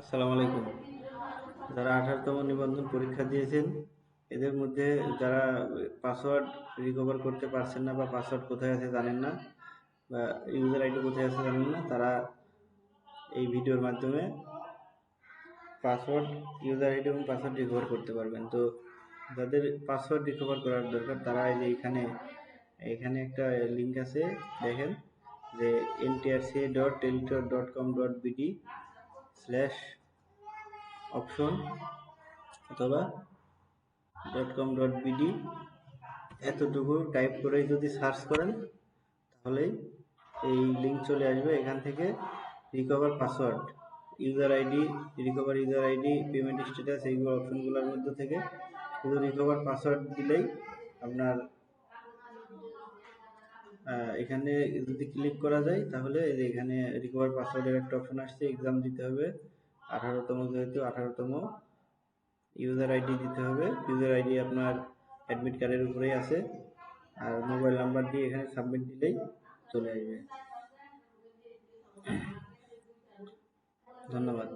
আসসালামু আলাইকুম। যারা আঠারোতম নিবন্ধন পরীক্ষা দিয়েছেন, এদের মধ্যে যারা পাসওয়ার্ড রিকভার করতে পারছেন না বা পাসওয়ার্ড কোথায় আছে জানেন না বা ইউজার আইডি কোথায় আছে জানেন না, তারা এই ভিডিওর মাধ্যমে পাসওয়ার্ড ইউজার আইডি এবং পাসওয়ার্ড রিকভার করতে পারবেন। তো যাদের পাসওয়ার্ড রিকভার করার দরকার, তারা এই যে এখানে এখানে একটা লিঙ্ক আছে, দেখেন যে NTRC dot teletalk dot com dot BD slash option অথবা ডট কম ডট বিডি এতটুকু টাইপ করে যদি সার্চ করেন, তাহলেই এই লিঙ্ক চলে আসবে। এখান থেকে recover password user ID recover user ID payment status এইগুলো অপশনগুলোর মধ্যে থেকে শুধু রিকভার পাসওয়ার্ড দিলেই আপনার এখানে যদি ক্লিক করা যায়, তাহলে এখানে রিকভার পাসওয়ার্ডের একটা অপশন আসছে এক্সাম দিতে হবে। আঠারোতম যেহেতু, আঠারোতম ইউজার আইডি দিতে হবে। ইউজার আইডি আপনার অ্যাডমিট কার্ডের উপরেই আছে। আর মোবাইল নাম্বার দিয়ে এখানে সাবমিট দিলেই চলে আসবে। ধন্যবাদ।